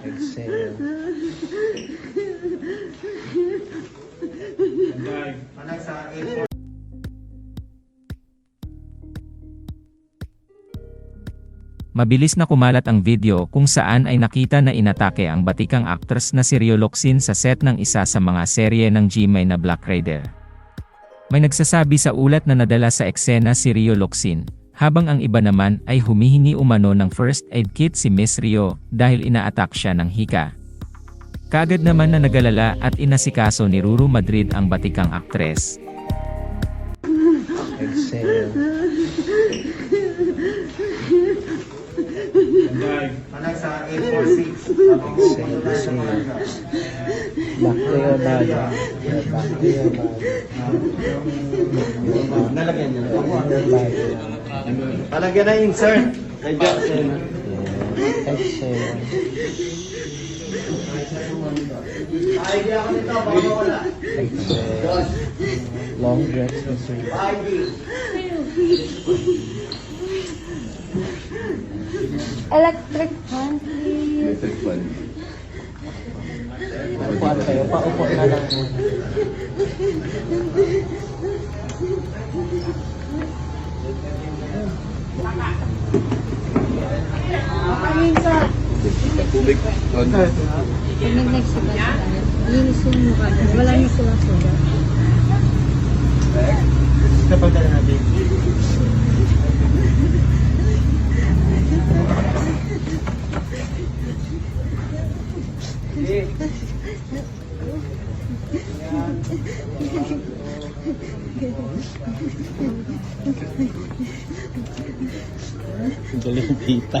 Exhale. Anak sa A4. Mabilis na kumalat ang video kung saan ay nakita na inatake ang batikang actress na si Rio Locsin sa set ng isa sa mga serye ng GMA na Black Rider. May nagsasabi sa ulat na nadala sa eksena si Rio Locsin, habang ang iba naman ay humihingi umano ng first aid kit si Miss Rio dahil inaatak siya ng hika. Kagad naman na nagalala at inasikaso ni Ruru Madrid ang batikang aktres. Exhale. Anak sa A46. Habang pupunta tayo sa Marga. Back to your body. Back to your body. Nalagyan niyo. Palagyan na Jackson. Yeah. Exhale. ID ako nito. Baka wala. Exhale. Long Mr. ID. Electric fan, please. Upuan kayo. Paupo na lang muna. Paminsan. Pag nag-next sila sa kanya, linisin mo ka doon. Wala na silang sugat. Napadala natin. Galing tita.